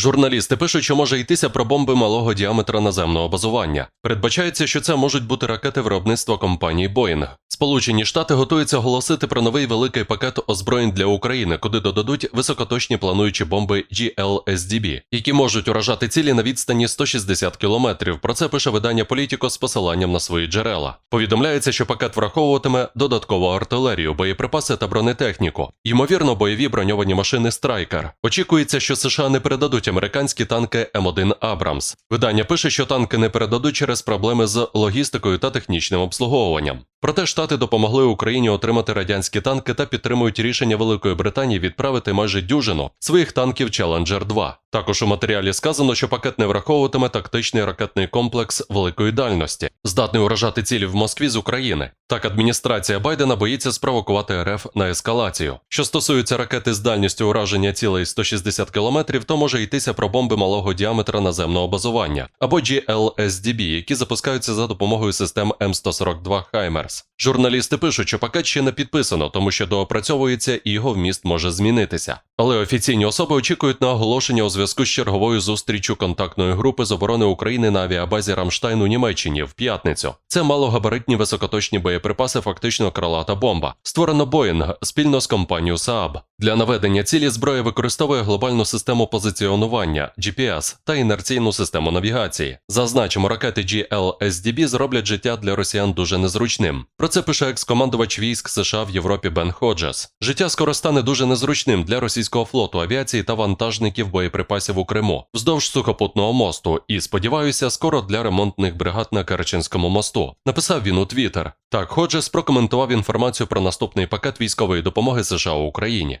Журналісти пишуть, що може йтися про бомби малого діаметра наземного базування. Передбачається, що це можуть бути ракети виробництва компанії Boeing. Сполучені Штати готуються оголосити про новий великий пакет озброєнь для України, куди додадуть високоточні плануючі бомби GLSDB, які можуть уражати цілі на відстані 160 кілометрів. Про це пише видання Політіко з посиланням на свої джерела. Повідомляється, що пакет враховуватиме додаткову артилерію, боєприпаси та бронетехніку. Ймовірно, бойові броньовані машини Страйкер. Очікується, що США не передадуть американські танки М1 Абрамс. Видання пише, що танки не передадуть через проблеми з логістикою та технічним обслуговуванням. Проте Штати допомогли Україні отримати радянські танки та підтримують рішення Великої Британії відправити майже дюжину своїх танків Challenger 2. Також у матеріалі сказано, що пакет не враховуватиме тактичний ракетний комплекс великої дальності, здатний уражати цілі в Москві з України. Так, адміністрація Байдена боїться спровокувати РФ на ескалацію. Що стосується ракети з дальністю ураження цілей 160 км, то може йтися про бомби малого діаметра наземного базування або GLSDB, які запускаються за допомогою систем М142 Хаймерс. Журналісти пишуть, що пакет ще не підписано, тому що доопрацьовується і його вміст може змінитися. Але офіційні особи очікують на оголошення у зв'язку з черговою зустрічю контактної групи з оборони України на авіабазі Рамштайн у Німеччині в п'ятницю. Це малогабаритні високоточні боєприпаси, фактично крилата бомба. Створено Боїнг спільно з компанією Saab. Для наведення цілі зброя використовує глобальну систему позиціонування GPS та інерційну систему навігації. Зазначимо, ракети GLSDB зроблять життя для росіян дуже незручним. Про це пише екс-командувач військ США в Європі Бен Ходжес. Життя скоро стане дуже незручним для російського флоту авіації та вантажників боєприпасів у Криму вздовж сухопутного мосту. І сподіваюся, скоро для ремонтних бригад на Керченському мосту. Написав він у Твіттер. Так, Ходжес прокоментував інформацію про наступний пакет військової допомоги США Україні.